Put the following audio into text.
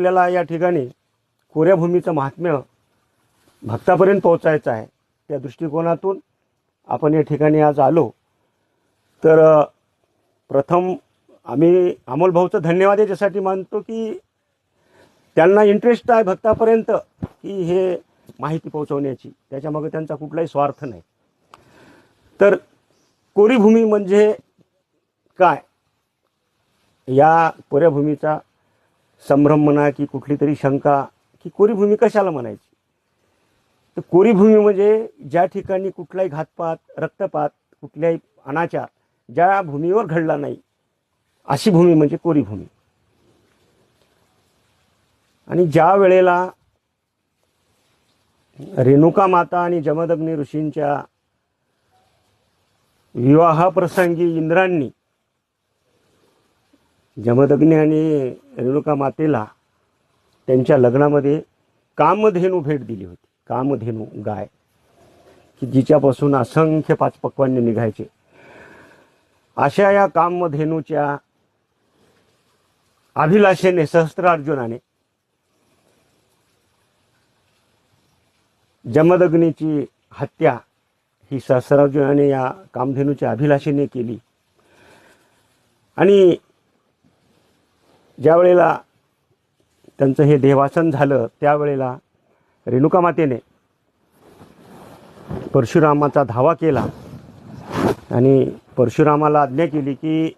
आपल्याला या ठिकाणी कोऱ्या भूमीचं महात्म्य भक्तापर्यंत पोहोचायचं आहे. त्या दृष्टिकोनातून आपण या ठिकाणी आज आलो. तर प्रथम आम्ही अमोल भाऊचं धन्यवाद याच्यासाठी मानतो की त्यांना इंटरेस्ट आहे भक्तापर्यंत की हे माहिती पोहोचवण्याची. त्याच्यामागे त्यांचा कुठलाही स्वार्थ नाही. तर कोरीभूमी म्हणजे काय? या कोऱ्याभूमीचा संभ्रम म्हणा की कुठली तरी शंका की कोरी भूमी कशाला म्हणायची? तर कोरी भूमी म्हणजे ज्या ठिकाणी कुठलाही घातपात रक्तपात कुठल्याही अनाचार ज्या भूमीवर घडला नाही अशी भूमी म्हणजे कोरी भूमी आणि ज्या वेळेला रेणुका माता आणि जमदग्नी ऋषींच्या विवाहाप्रसंगी इंद्रांनी जमदग्नी आणि रेणुका मातेला त्यांच्या लग्नामध्ये कामधेनू भेट दिली होती. कामधेनू गाय की जिच्यापासून असंख्य पाच पक्वांनी निघायचे. अशा या कामधेनूच्या अभिलाषेने सहस्त्रार्जुनाने जमदग्नीची हत्या ही सहस्रार्जुनाने या कामधेनूच्या अभिलाषेने केली. आणि ज्या वेळेला त्यांचं हे देवासन झालं त्यावेळेला रेणुका मातेने परशुरामाचा धावा केला आणि परशुरामाला आज्ञा केली की